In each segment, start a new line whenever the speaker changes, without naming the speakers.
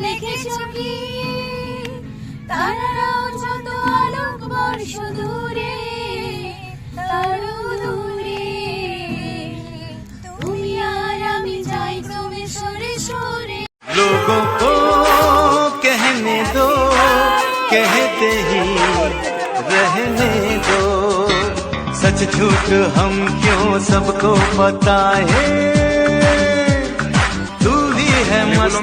দেখেছো কি তারারাও যত আলোক বর্ষ দূরে তারও দূরে তুমি আর আমি যাই ক্রমে সরে সরে
लोगों को कहने दो कहते ही रहने दो सच झूठ हम क्यों सबको बताए तू भी है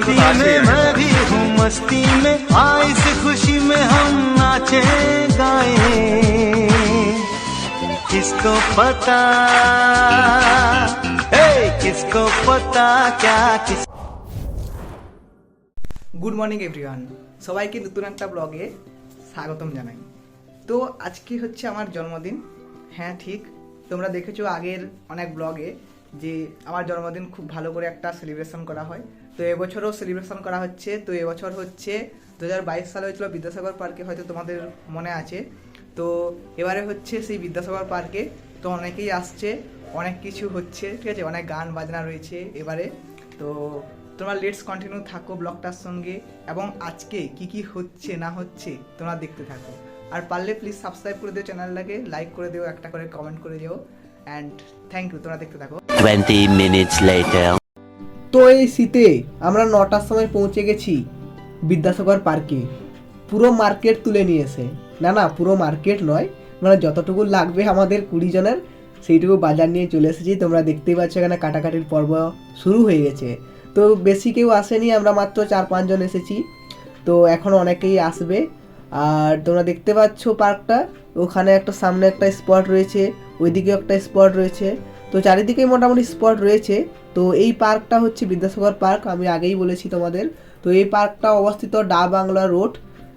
मस्ती में मैं भी हूँ मस्ती में आ इस खुशी में हम नाचे गाए किसको पता हे किसको पता क्या किस
গুড মর্নিং এভরিওয়ান সবাইকে নতুন একটা ব্লগে স্বাগতম জানাই তো আজকে হচ্ছে আমার জন্মদিন হ্যাঁ ঠিক তোমরা দেখেছো আগের অনেক ব্লগে যে আমার জন্মদিন খুব ভালো করে একটা সেলিব্রেশন করা হয় তো এবছরও সেলিব্রেশন করা হচ্ছে। তো এবছর হচ্ছে দু হাজার বাইশ সালে হয়েছিল বিদ্যাসাগর পার্কে, হয়তো তোমাদের মনে আছে। তো এবারে হচ্ছে সেই বিদ্যাসাগর পার্কে তো অনেকেই আসছে, অনেক কিছু হচ্ছে, ঠিক আছে? অনেক গান বাজনা রয়েছে এবারে। তো তোমরা লেটস কন্টিনিউ থাকো ব্লগটার সঙ্গে। এবং আজকে কি কি হচ্ছে, না হচ্ছে, তোমরা দেখতে থাকো। আর পারলে প্লিজ সাবস্ক্রাইব করে দিও চ্যানেলটাকে লাইক করে দিও, একটা করে কমেন্ট করে দিও। অ্যান্ড থ্যাংক ইউ তোমরা দেখতে থাকো।
20 minutes later.
তো এই শীতে আমরা নটার সময় পৌঁছে গেছি বিদ্যাসাগর পার্কে। পুরো মার্কেট তুলে নিয়েছে। না না, পুরো মার্কেট নয় মানে যতটুকু লাগবে আমাদের কুড়ি জনের, সেইটুকু বাজার নিয়ে চলে এসেছি। তোমরা দেখতেই পাচ্ছ এখানে কাটাকাটির পর্ব শুরু হয়ে গেছে। তো বেশি কেউ আসেনি, আমরা মাত্র চার পাঁচজন এসেছি। তো এখন অনেকেই আসবে। আর তোমরা দেখতে পাচ্ছ পার্কটা। ওখানে একটা সামনে একটা স্পট রয়েছে ওইদিকে একটা স্পট রয়েছে। তো চারিদিকেই মোটামুটি স্পট রয়েছে। তো এই পার্কটা হচ্ছে বিদ্যাসাগর পার্ক আমি আগেই বলেছি তোমাদের। তো এই পার্কটা অবস্থিত ডা বাংলা রোড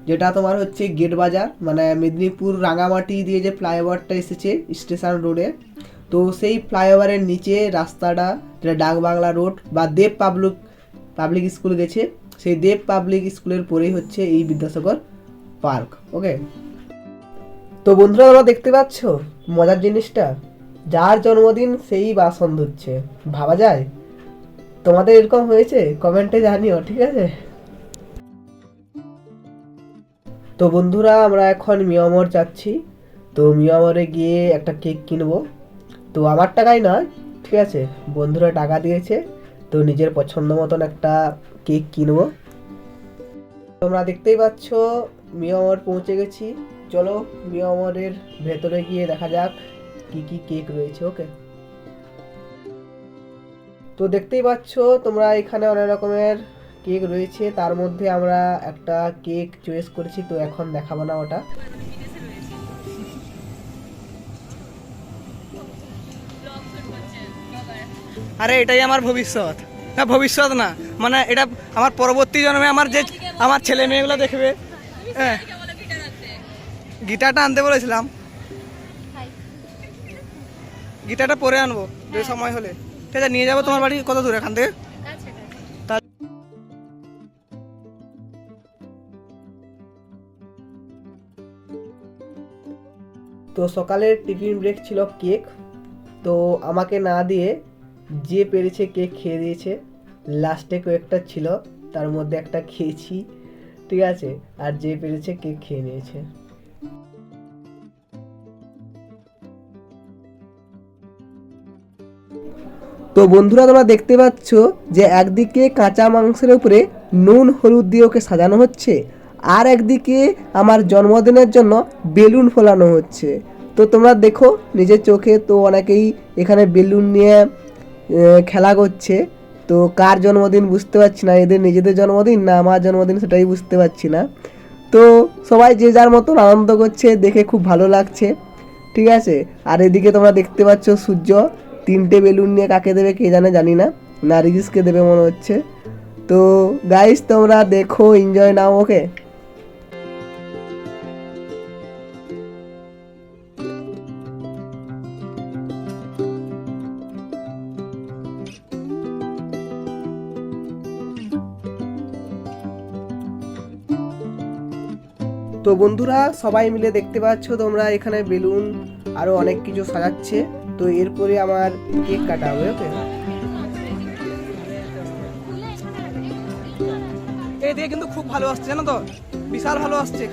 যেটা তোমার হচ্ছে গেট বাজার মানে মেদিনীপুর রাঙামাটি দিয়ে যে ফ্লাইওভারটা এসেছে স্টেশন রোডে তো সেই ফ্লাইওভারের নিচে রাস্তাটা, যেটা ডাক বাংলা রোড বা দেব পাবলিক পাবলিক স্কুল গেছে, সেই দেব পাবলিক স্কুলের পরেই হচ্ছে এই বিদ্যাসাগর পার্ক ওকে তো বন্ধুরা তোমরা দেখতে পাচ্ছ মজার জিনিসটা? যার জন্মদিন সেই বাসন ধুচ্ছে। ভাবা যায়? তোমাদের এরকম হয়েছে? কমেন্টে জানিও, ঠিক আছে? তো বন্ধুরা, আমরা এখন মিয়ামর যাচ্ছি। তো মিয়ামরে গিয়ে একটা কেক কিনবো। তো আমার টাকাই নয়, ঠিক আছে? বন্ধুরা টাকা দিয়েছে, তো নিজের পছন্দ মতন একটা কেক কিনবো। তোমরা দেখতেই পাচ্ছ, মিয়ামর পৌঁছে গেছি। চলো মিয়ামরের ভেতরে গিয়ে দেখা যাক কি কি কেক রয়েছে ওকে তো দেখতেই পাচ্ছ, তোমরা এখানে অনেক রকমের কেক রয়েছে। তার মধ্যে আমরা একটা কেক চয়েস করেছি, তো এখন দেখাবো না ওটা।
আরে, এটাই আমার ভবিষ্যৎ। না ভবিষ্যৎ না। মানে এটা আমার পরবর্তী জন্মে আমার যে আমার ছেলে মেয়েগুলো দেখবে। হ্যাঁ। গিটারটা আনতে বলেছিলাম। গিটারটা পরে আনব যে সময় হলে। ঠিক আছে নিয়ে যাব তোমার বাড়ি কত দূর এখান থেকে? তো
সকালের টিফিন ব্রেক ছিল কেক। তো আমাকে না দিয়ে যে পেরেছে কেক খেয়ে দিয়েছে লাস্টে কয়েকটা ছিল তার মধ্যে একটা খেয়েছি ঠিক আছে? আর যে পেরেছে কেক খেয়ে নিয়েছে। তো বন্ধুরা, তোমরা দেখতে পাচ্ছ যে একদিকে কাঁচা মাংসের উপরে নুন, হলুদ দিয়ে ওকে সাজানো হচ্ছে আর একদিকে আমার জন্মদিনের জন্য বেলুন ফোলানো হচ্ছে। তো তোমরা দেখো, নিজের চোখে তো অনেকেই এখানে বেলুন নিয়ে খেলা করছে। তো কার জন্মদিন বুঝতে পারছি না, এদের নিজেদের জন্মদিন না আমার জন্মদিন সেটাই বুঝতে পারছি না। তো সবাই যে যার মতন আনন্দ করছে, দেখে খুব ভালো লাগছে, ঠিক আছে? আর এদিকে তোমরা দেখতে পাচ্ছ সূর্য তিনটে বেলুন নিয়ে কাকে দেবে কে জানে, জানি না। নার্গিসকে দেবে মনে হচ্ছে। তো গাইস তোমরা দেখো এনজয় নাও ওকে তো বন্ধুরা, সবাই মিলে দেখতে পাচ্ছ তোমরা, এখানে বেলুন আরও অনেক কিছু সাজাচ্ছে। তো এরপরে আমার কেক কাটা হবে ওকে?
এইদিকে কিন্তু খুব ভালো আসছে জানো তো? বিশাল ভালো আসছে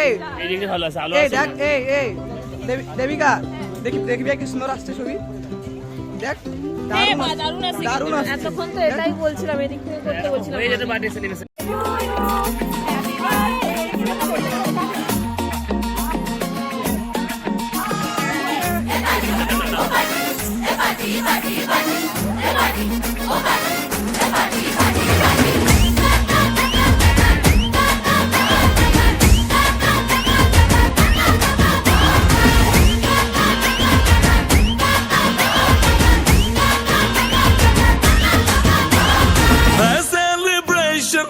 এই এই
ভালো আছে আলো
এই দেখ এই এই দেবিকা দেখি দেখবি কি সুন্দর আসছে ছবি। দেখ দারুণ আসছে,
দারুণ আছে
দারুণ আসছে।
এতক্ষণ তো এটাই বলছিলাম এদিক থেকে করতে বলছিলাম
হয়ে যেতে বার্থডে সেলিব্রেশন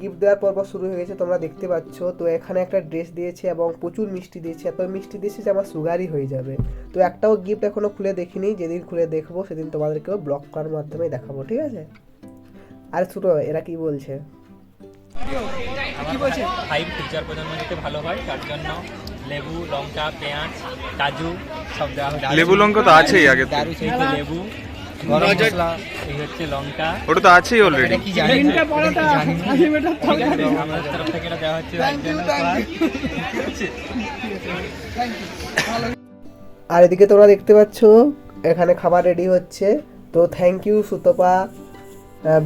গিফট দেওয়ার পর্ব শুরু হয়ে গেছে তোমরা দেখতে পাচ্ছ। তো এখানে একটা ড্রেস দিয়েছে এবং প্রচুর মিষ্টি দিয়েছে। এত মিষ্টি দিয়েছে যে আমার সুগারই হয়ে যাবে। তো একটাও গিফট এখনও খুলে দেখিনি। যেদিন খুলে দেখব সেদিন তোমাদেরকেও ব্লক করার মাধ্যমে দেখাবো ঠিক আছে? আর ছোটো এরা কি বলছে?
ফাইভ ফিচার প্রজন্ম যাতে ভালো হয় তার জন্য লেবু লঙ্কা পেঁয়াজ কাজু সব দেওয়া
লেবু লঙ্কা তো আছেই আগে
লেবু গরম মশলা। এই হচ্ছে লঙ্কা।
ওটা তো আছেই অলরেডি
তিনটা পরোটা আনলিমিটেড
ঠিক আছে আমাদের তরফ থেকে এটা দেওয়া হচ্ছে
থ্যাংক ইউ থ্যাংক ইউ
আর এদিকে তোমরা দেখতে পাচ্ছ এখানে খাবার রেডি হচ্ছে। তো থ্যাংক ইউ সুতপা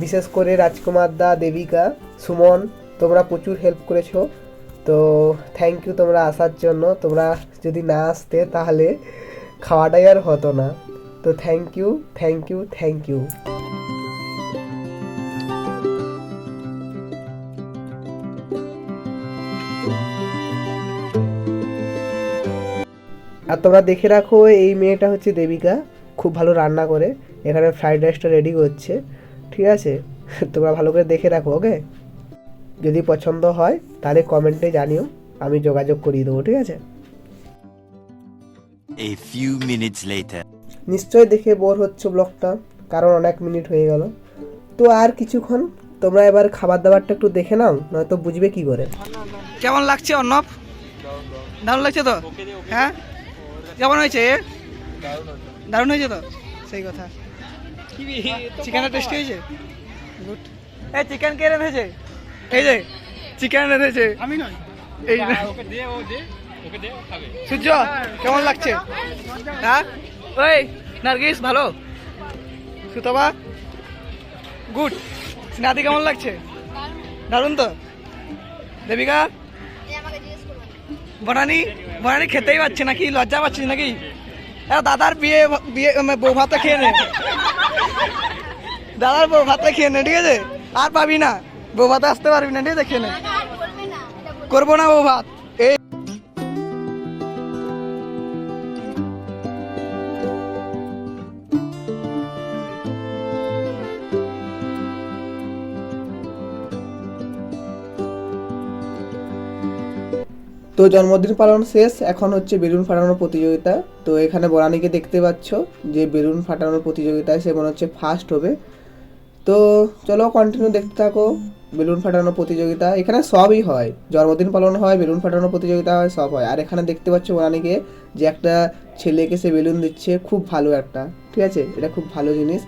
বিশেষ করে রাজকুমার দা দেবিকা সুমন তোমরা প্রচুর হেল্প করেছ। তো থ্যাংক ইউ তোমরা আসার জন্য। তোমরা যদি না আসতে তাহলে খাওয়াটাই আর হতো না। তো thank you thank you thank you আর তোমরা দেখে রাখো, এই মেয়েটা হচ্ছে দেবিকা, খুব ভালো রান্না করে। এখানে ফ্রাইড রাইসটা রেডি করছে। ঠিক আছে? তোমরা ভালো করে দেখে রাখো ওকে যদি পছন্দ হয়, তাহলে কমেন্টে জানিও, আমি যোগাযোগ করিয়ে দেবো, ঠিক আছে?
A few minutes later.
নিশ্চয়ই দেখে বোর হচ্ছে ব্লগটা কারণ অনেক মিনিট হয়ে গেল। তো আর কিছুক্ষণ তোমরা এবার খাবার দাবারটা একটু দেখে নাও নয়তো বুঝবে কি করে।
কেমন লাগছে অর্ণব? দারুণ লাগছে তো? হ্যাঁ? কেমন হয়েছে? দারুণ হয়েছে তো? সেই কথা। চিকেনটা টেস্টি হয়েছে? গুড এই চিকেন কে রেঁধেছে এই যে চিকেন রেঁধেছে আমি নয় এই
ওকে দে ও দে ওকে দে ও খাবে।
সূর্য কেমন লাগছে? হ্যাঁ? ওই নার্গিস, ভালো? সুতবা? গুড। স্নাদি কেমন লাগছে? দারুণ তো? দেবিকা? বনানি? বনানি খেতেই পাচ্ছে নাকি? লজ্জা পাচ্ছিস নাকি? দাদার বিয়ে বিয়ে বউ ভাতটা খেয়ে নে। দাদার বউ ভাতটা খেয়ে নে, ঠিক আছে? আর পাবি না। বউ ভাতে আসতে পারবি না, ঠিক আছে? খেয়ে নে। করব না বউ ভাত?
তো জন্মদিন পালন শেষ এখন হচ্ছে বেলুন ফাটানোর প্রতিযোগিতা। তো এখানে বরানিকে দেখতে পাচ্ছ যে বেলুন ফাটানোর প্রতিযোগিতায় সে মনে হচ্ছে ফার্স্ট হবে। তো চলো কন্টিনিউ দেখতে থাকো বেলুন ফাটানোর প্রতিযোগিতা। এখানে সবই হয় জন্মদিন পালন হয় বেলুন ফাটানোর প্রতিযোগিতা হয় সব হয়। আর এখানে দেখতে পাচ্ছ বরানিকে যে একটা ছেলেকে সে বেলুন দিচ্ছে খুব ভালো একটা ঠিক আছে? এটা খুব ভালো জিনিস।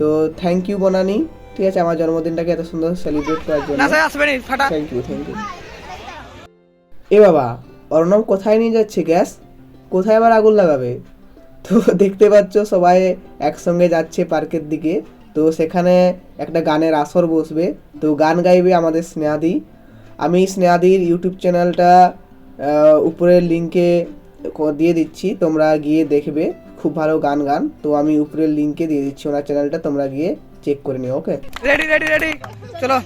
তো থ্যাংক ইউ বনানি ঠিক আছে? আমার জন্মদিনটাকে এত সুন্দর সেলিব্রেট করার জন্য। থ্যাংক ইউ থ্যাংক ইউ এ বাবা, অর্ণব কোথায় নিয়ে যাচ্ছে গ্যাস? কোথায় আবার আগুন লাগাবে? তো দেখতে পাচ্ছ সবাই একসঙ্গে যাচ্ছে পার্কের দিকে। তো সেখানে একটা গানের আসর বসবে। তো গান গাইবে আমাদের স্নেহাদি। আমি স্নেহাদির ইউটিউব চ্যানেলটা উপরের লিঙ্কে দিয়ে দিচ্ছি। তোমরা গিয়ে দেখবে। খুব ভালো গান গান। তো আমি উপরের লিঙ্কে দিয়ে দিচ্ছি ওনার চ্যানেলটা। তোমরা গিয়ে চেক করে নিও, ওকে?
রেডি রেডি রেডি চলো।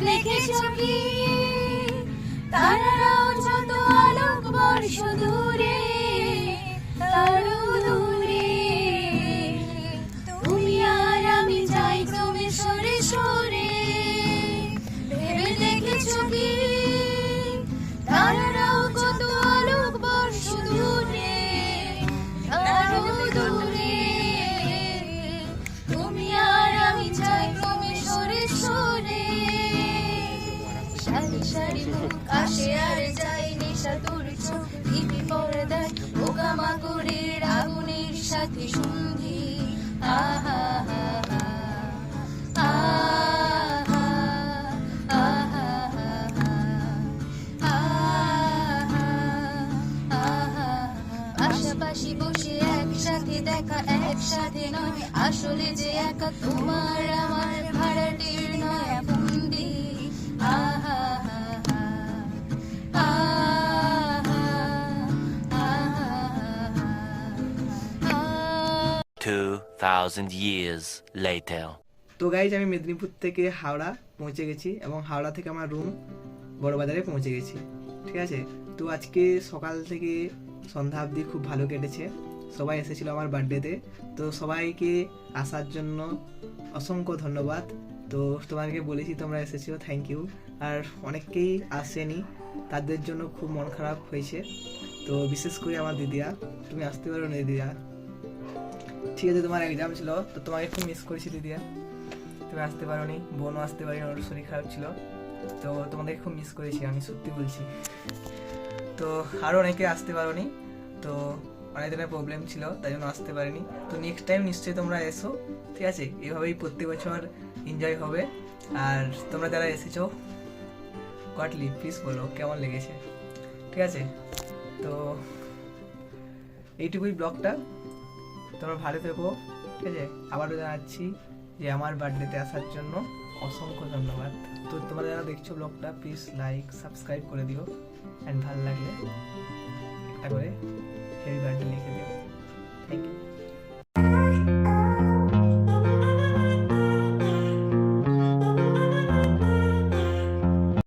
দেখেছ কি? তারাও যত আলোক বর্ষ দূরে দেখা একসাথে নয়। আসলে যে একা তোমার আমার ভাড়াটির নয়। বন্দি আহা আহা আহা
2,000 years later.
তো গাইজ আমি মেদিনীপুর থেকে হাওড়া পৌঁছে গেছি এবং হাওড়া থেকে আমার রুম বড়বাজারে পৌঁছে গেছি। ঠিক আছে? তো আজকে সকাল থেকে সন্ধ্যা অবধি খুব ভালো কেটেছে। সবাই এসেছিল আমার বার্থডেতে। তো সবাইকে আসার জন্য অসংখ্য ধন্যবাদ। তো তোমাদেরকে বলেছি তোমরা এসেছ থ্যাংক ইউ আর অনেককেই আসেনি, তাদের জন্য খুব মন খারাপ হয়েছে। তো বিশেষ করে আমার দিদিয়া তুমি আসতে পারো না দিদিরা। ঠিক আছে, তোমার এক্সাম ছিল, তো তোমাকে খুব মিস করেছি দিদিরা। তুমি আসতে পারো নি বোনও আসতে পারিনি, ওর শরীর খারাপ ছিল। তো তোমাদের খুব মিস করেছি, আমি সত্যি বলছি। তো আরও অনেকে আসতে পারোনি, তো অনেক দিনের প্রবলেম ছিল, তাই জন্য আসতে পারিনি। তো নেক্সট টাইম নিশ্চয়ই তোমরা এসো, ঠিক আছে? এভাবেই প্রত্যেক বছর এনজয় হবে। আর তোমরা যারা এসেছ কটলি প্লিজ বলো, কেমন লেগেছে? ঠিক আছে? তো এইটুকুই ব্লগটা। তোমরা ভালো থেকো, ঠিক আছে? আবারও জানাচ্ছি যে আমার বার্থডেতে আসার জন্য অসংখ্য ধন্যবাদ। তো তোমরা যারা দেখছ ব্লগটা প্লিজ লাইক সাবস্ক্রাইব করে দিও। অ্যান্ড ভালো লাগলে একটা করে হেভি বার্থডে লিখে দিও থ্যাংক ইউ